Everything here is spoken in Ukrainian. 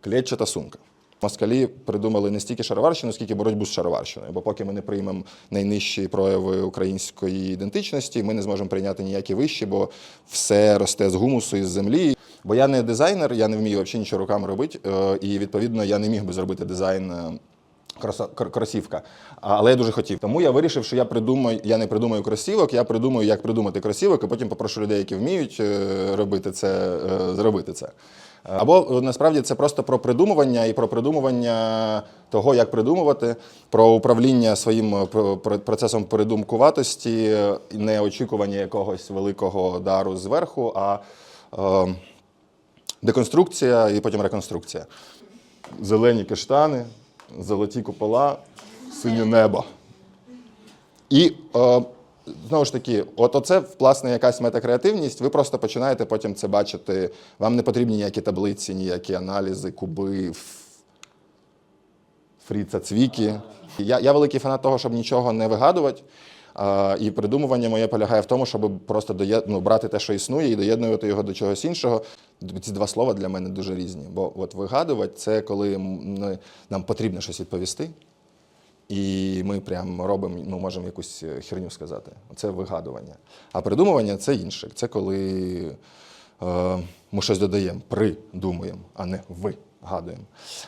Клетчата сумка. Москалі придумали не стільки шароварщину, скільки боротьбу з шароварщиною. Бо поки ми не приймемо найнижчі прояви української ідентичності, ми не зможемо прийняти ніякі вищі, бо все росте з гумусу і з землі. Бо я не дизайнер, я не вмію взагалі нічого руками робити, е, і відповідно я не міг би зробити дизайн. е, кросівка. Але я дуже хотів. Тому я вирішив, що я придумаю, я не придумаю кросівок, я придумаю, як придумати кросівок, і потім попрошу людей, які вміють е, робити це, зробити це. Або е, насправді це просто про придумування і про придумування того, як придумувати, про управління своїм е, про- про- процесом придумкуватості, е, не очікування якогось великого дару зверху, а е, деконструкція і потім реконструкція. Зелені каштани, золоті купола, синє небо. І е, знову ж таки, от оце власне якась метакреативність. Ви просто починаєте потім це бачити. Вам не потрібні ніякі таблиці, ніякі аналізи, куби, фріца, цвіки. Я, я великий фанат того, щоб нічого не вигадувати. А, і придумування моє полягає в тому, щоб просто доє... ну, брати те, що існує, і доєднувати його до чогось іншого. Ці два слова для мене дуже різні. Бо от вигадувати це коли нам потрібно щось відповісти. І ми прям робимо, ну, можемо якусь е, херню сказати. Це вигадування. А придумування це інше. Це коли е, ми щось додаємо, придумуємо, а не вигадуємо.